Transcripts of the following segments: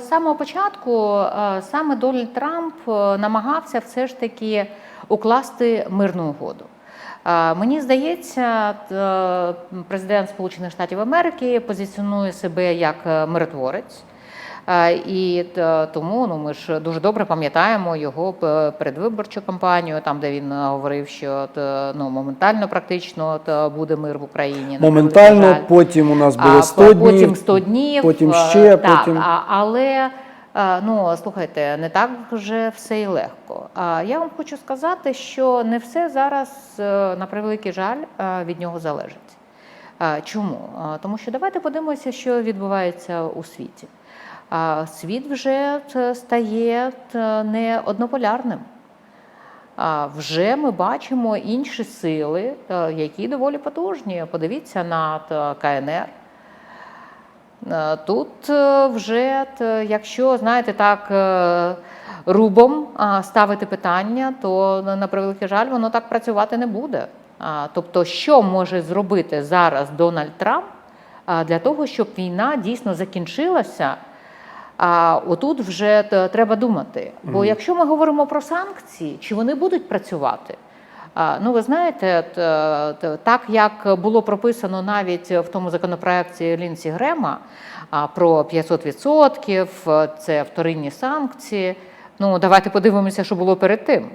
самого початку е, саме Дональд Трамп е, намагався все ж таки укласти мирну угоду. Е, Мені здається, президент Сполучених Штатів Америки позиціонує себе як миротворець. Е, І тому ну ми ж дуже добре пам'ятаємо його передвиборчу кампанію, там де він е, говорив, що ну моментально практично буде мир в Україні. Моментально, потім у нас було 100 днів. Потім 100 днів. потім е, ще, так, потім- але е, ну слухайте, не так вже все і легко. А я вам хочу сказати, що не все зараз, е, на превеликий жаль, е, від нього залежить. Е, Чому? Е, Тому що давайте подивимося, що відбувається у світі. Світ вже стає не однополярним. Вже ми бачимо інші сили, е, які доволі потужні. Подивіться на КНР. Е, Тут е, вже, якщо знаєте, так е, рубом ставити питання, то на превеликий жаль, воно так працювати не буде. Тобто, що може зробити зараз Дональд Трамп для того, щоб війна дійсно закінчилася? А отут вже треба думати. Бо якщо ми говоримо про санкції, чи вони будуть працювати? Ну, ви знаєте, так як було прописано навіть в тому законопроекті Лінсі Грема про 500%, е, це вторинні санкції. Ну, давайте подивимося, що було перед тим.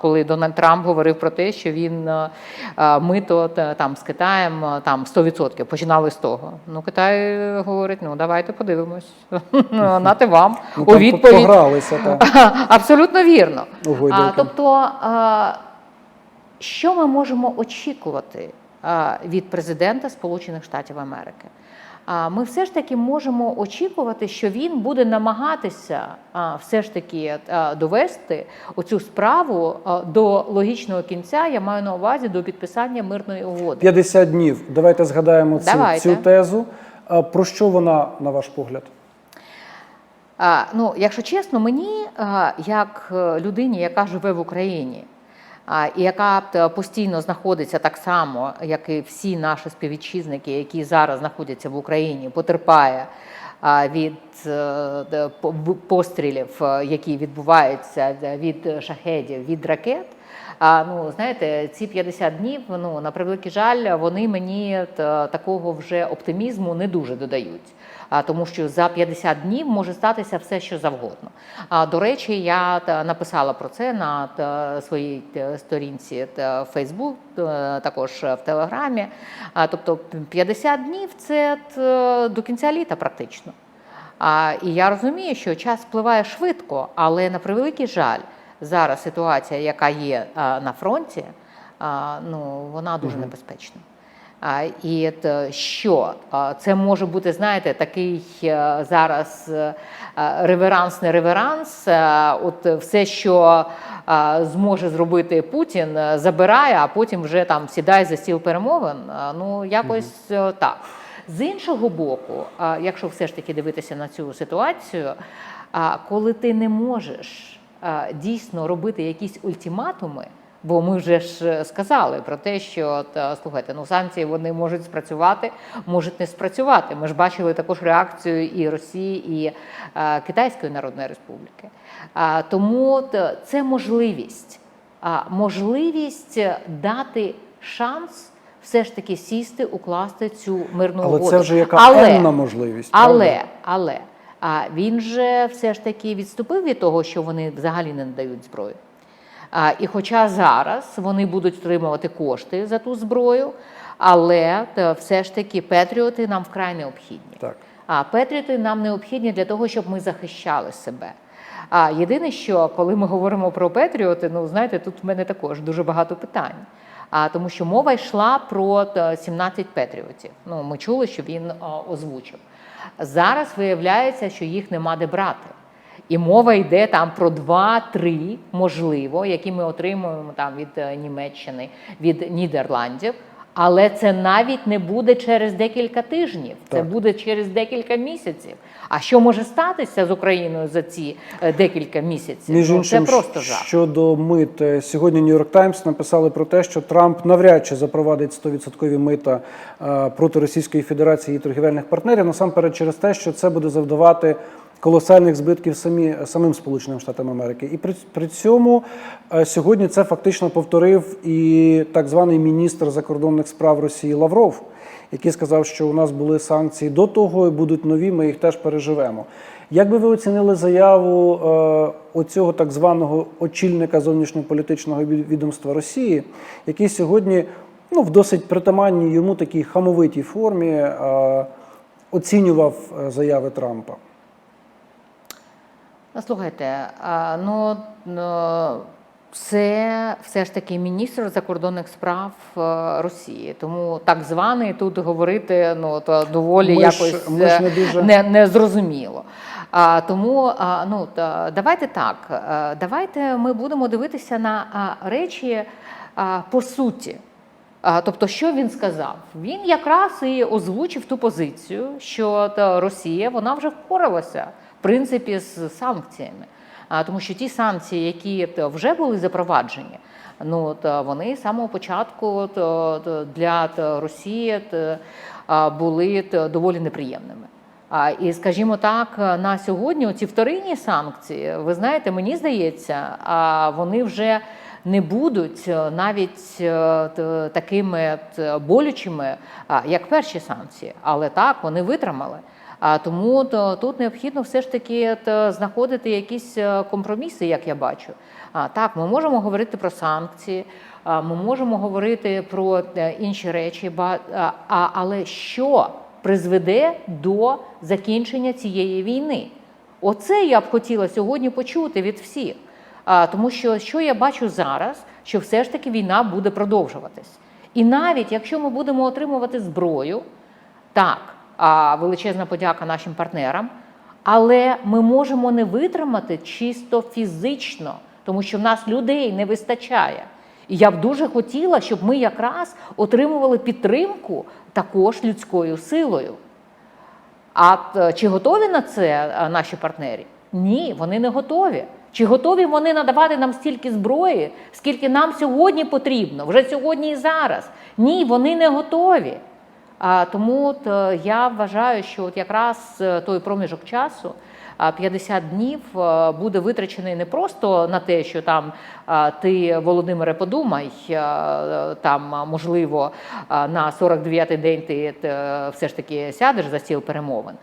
Коли Дональд Трамп говорив про те, що він е, е, мито там з Китаєм е, там 100%, починали з того. Ну, Китай говорить: ну давайте подивимось. Ну, Нате вам Ну, у відповідь. погралися. Так. Абсолютно вірно. А, тобто, а, що ми можемо очікувати від президента Сполучених Штатів Америки? Ми все ж таки можемо очікувати, що він буде намагатися все ж таки довести оцю справу до логічного кінця. Я маю на увазі до підписання мирної угоди. 50 днів. Давайте згадаємо цю, Давайте. цю тезу. Про що вона, на ваш погляд? А, ну, якщо чесно, мені, як е, людині, яка живе в Україні, яка е, постійно знаходиться так само, як і всі наші співвітчизники, які зараз знаходяться в Україні, потерпає від е, пострілів, е, які відбуваються від шахедів, від ракет. А, ну, знаєте, ці 50 днів, ну, на превеликий жаль, вони мені такого вже оптимізму не дуже додають. А, тому що за 50 днів може статися все, що завгодно. А, до речі, я написала про це на своїй сторінці в Facebook, також в Телеграмі. А, тобто 50 днів це до кінця літа практично. А, і я розумію, що час впливає швидко, але на превеликий жаль, зараз ситуація, яка є а, на фронті, а, ну, вона дуже небезпечна. І що А, це може бути, знаєте, такий е, зараз е, е, реверанс, не реверанс. е, От все, що е, зможе зробити Путін, е, забирає, а потім вже там сідає за стіл перемовин. Е, Ну якось е, так. З іншого боку, якщо все ж таки дивитися на цю ситуацію, коли ти не можеш дійсно робити якісь ультиматуми, бо ми вже ж е, сказали про те, що от, а, слухайте, ну санкції вони можуть спрацювати, можуть не спрацювати. Ми ж бачили також реакцію і Росії, і а, Китайської Народної Республіки. А, тому от, це можливість, а, можливість дати шанс все ж таки сісти, укласти цю мирну Але угоду. це вже яка але, можливість. але, правда? але а він же все ж таки відступив від того, що вони взагалі не надають зброю. А, і хоча зараз вони будуть отримувати кошти за ту зброю, але все ж таки патріоти нам вкрай необхідні. Так. А патріоти нам необхідні для того, щоб ми захищали себе. А єдине, що коли ми говоримо про патріоти, ну знаєте, тут в мене також дуже багато питань. А тому, що мова йшла про та, 17 патріотів. Ну, ми чули, що він озвучив. Зараз виявляється, що їх нема де брати. І мова йде там про два-три, можливо, які ми отримуємо там від е, Німеччини, від Нідерландів. Але це навіть не буде через декілька тижнів, це Так. буде через декілька місяців. А що може статися з Україною за ці е, декілька місяців? Між ну, іншим, це просто жах. щодо мит, е, сьогодні Нью-Йорк Таймс написали про те, що Трамп навряд чи запровадить 100% мита е, проти Російської Федерації і торгівельних партнерів. Насамперед через те, що це буде завдавати колосальних збитків самі, самим Сполученим Штатам Америки. І при, при цьому е, сьогодні це фактично повторив і так званий міністр закордонних справ Росії Лавров, який сказав, що у нас були санкції до того, і будуть нові, ми їх теж переживемо. Як би ви оцінили заяву е, оцього так званого очільника зовнішньополітичного відомства Росії, який сьогодні ну, в досить притаманній йому такій хамовитій формі е, оцінював е, заяви Трампа? Слухайте, ну ну, це все ж таки міністр закордонних справ е, Росії. Тому так званий тут говорити ну то доволі Ми якось ми ж е, не дуже- не, не зрозуміло. А, тому ну давайте так. е, Давайте ми будемо дивитися на речі по суті. Тобто, що він сказав? Він якраз і озвучив ту позицію, що Росія вона вже впоралася принципі з санкціями. Тому що ті санкції, які вже були запроваджені, ну та вони з самого початку для Росії були доволі неприємними. А, І скажімо так, на сьогодні ці вторинні санкції, ви знаєте, мені здається, вони вже не будуть е, навіть е, такими болючими, як перші санкції, але так вони витримали. А тому то, тут необхідно все ж таки т- знаходити якісь е, компроміси, як я бачу. А так, ми можемо говорити про санкції, ми можемо говорити про е, інші речі, але що призведе до закінчення цієї війни? Оце я б хотіла сьогодні почути від всіх. Тому що що я бачу зараз, що все ж таки війна буде продовжуватись. І навіть якщо ми будемо отримувати зброю, так, величезна подяка нашим партнерам, але ми можемо не витримати чисто фізично, тому що в нас людей не вистачає. І я б дуже хотіла, щоб ми якраз отримували підтримку також людською силою. А чи готові на це наші партнери? Ні, вони не готові. Чи готові вони надавати нам стільки зброї, скільки нам сьогодні потрібно, вже сьогодні і зараз? Ні, вони не готові. А, тому е, я вважаю, що от якраз е, той проміжок часу, 50 днів, е, буде витрачений не просто на те, що там ти, Володимире, подумай, там можливо на 49-й день ти все ж таки сядеш за стіл перемовин.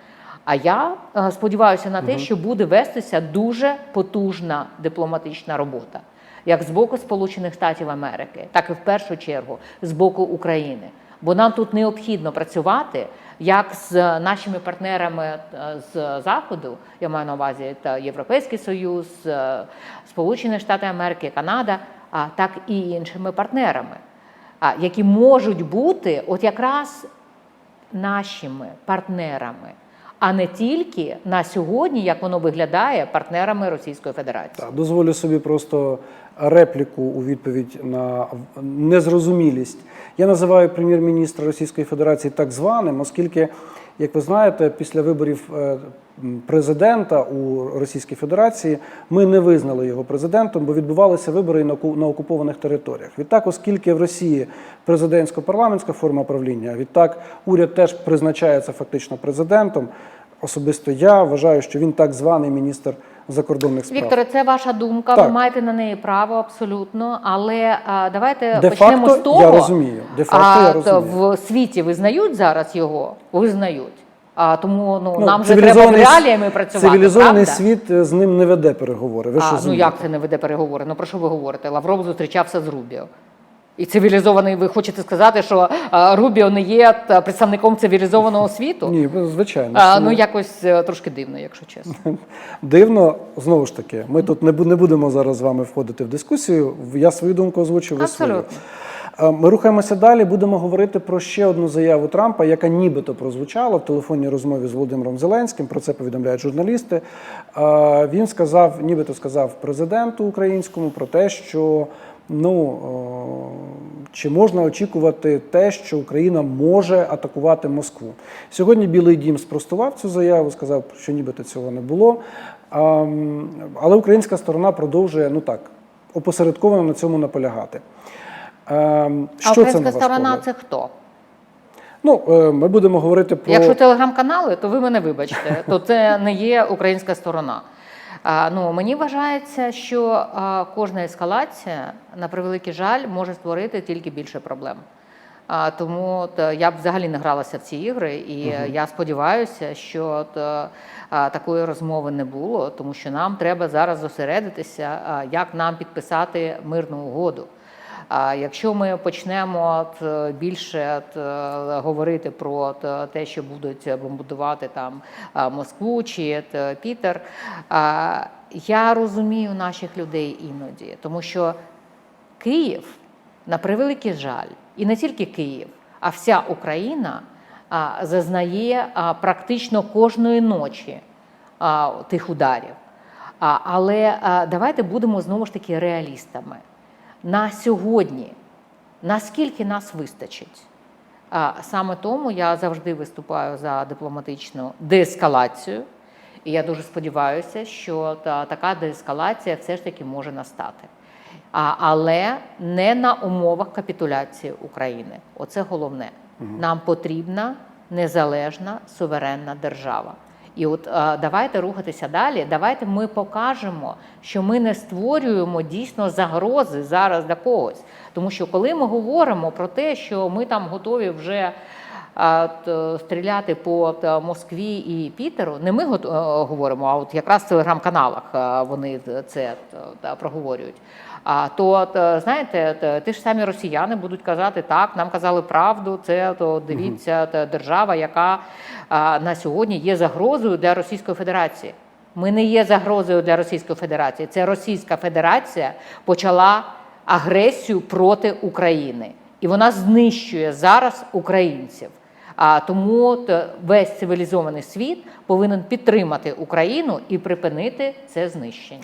А я сподіваюся на те, що буде вестися дуже потужна дипломатична робота, як з боку Сполучених Штатів Америки, так і в першу чергу з боку України. Бо нам тут необхідно працювати як з нашими партнерами е, з Заходу, я маю на увазі та Європейський Союз, е, Сполучені Штати Америки, Канада, а так і іншими партнерами, які можуть бути от якраз нашими партнерами, а не тільки на сьогодні, як воно виглядає, партнерами Російської Федерації. Так, дозволю собі просто репліку у відповідь на незрозумілість. Я називаю прем'єр-міністра Російської Федерації так званим, оскільки, як ви знаєте, після виборів е, президента у Російській Федерації ми не визнали його президентом, бо відбувалися вибори на окупованих територіях. Відтак, оскільки в Росії президентсько-парламентська форма правління, відтак уряд теж призначається фактично президентом. Особисто я вважаю, що він так званий міністр закордонних справ. Вікторе, це ваша думка. Так. Ви маєте на неї право абсолютно. Але а, давайте Де почнемо факто з того. я розумію. Де факто а, я розумію. в світі визнають зараз його, визнають. А тому ну, Ну, нам вже треба з реаліями працювати. Цивілізований правда? світ е, з ним не веде переговори. Ви що ну як це не веде переговори? Ну про що ви говорите? Лавров зустрічався з Рубіо. І цивілізований, ви хочете сказати, що а, Рубіо не є представником цивілізованого світу? Ні, звичайно. А, ну якось е, трошки дивно, якщо чесно. Дивно, знову ж таки, ми тут не будемо зараз з вами входити в дискусію. Я свою думку свою. Абсолютно. Е, Ми рухаємося далі. Будемо говорити про ще одну заяву Трампа, яка нібито прозвучала в телефонній розмові з Володимиром Зеленським. Про це повідомляють журналісти. Е, Він сказав, нібито сказав президенту українському про те, що ну е, чи можна очікувати те, що Україна може атакувати Москву. Сьогодні Білий Дім спростував цю заяву, сказав, що нібито цього не було. Ем, Але українська сторона продовжує ну так опосередковано на цьому наполягати. Ем, А Що це українська сторона це хто? Ну, е, ми будемо говорити про Якщо телеграм-канали, то ви мене вибачте, то це не є українська сторона. Ну, мені вважається, що кожна ескалація, на превеликий жаль, може створити тільки більше проблем. А, тому я б взагалі не гралася в ці ігри, і угу. я сподіваюся, що а, такої розмови не було, тому що нам треба зараз зосередитися, а, як нам підписати мирну угоду. Якщо ми почнемо е, більше е, говорити про е, те, що будуть бомбардувати там Москву чи Пітер, я розумію наших людей іноді, тому що Київ, на превеликий жаль, і не тільки Київ, а вся Україна зазнає практично кожної ночі тих ударів. Але давайте будемо знову ж таки реалістами. На сьогодні наскільки нас вистачить? А, саме тому я завжди виступаю за дипломатичну деескалацію. І я дуже сподіваюся, що та, така деескалація все ж таки може настати. А, але не на умовах капітуляції України. Оце головне. Нам потрібна незалежна суверенна держава. І от давайте рухатися далі. Давайте ми покажемо, що ми не створюємо дійсно загрози зараз для когось. Тому що коли ми говоримо про те, що ми там готові вже стріляти по Москві і Пітеру, не ми гот- е, говоримо, а от якраз в телеграм-каналах е, вони це проговорюють. А то, е, знаєте, т- ті ж самі росіяни будуть казати, так, нам казали правду, це то дивіться, та держава, яка на сьогодні є загрозою для Російської Федерації. Ми не є загрозою для Російської Федерації. Це Російська Федерація почала агресію проти України, і вона знищує зараз українців. А тому весь цивілізований світ повинен підтримати Україну і припинити це знищення.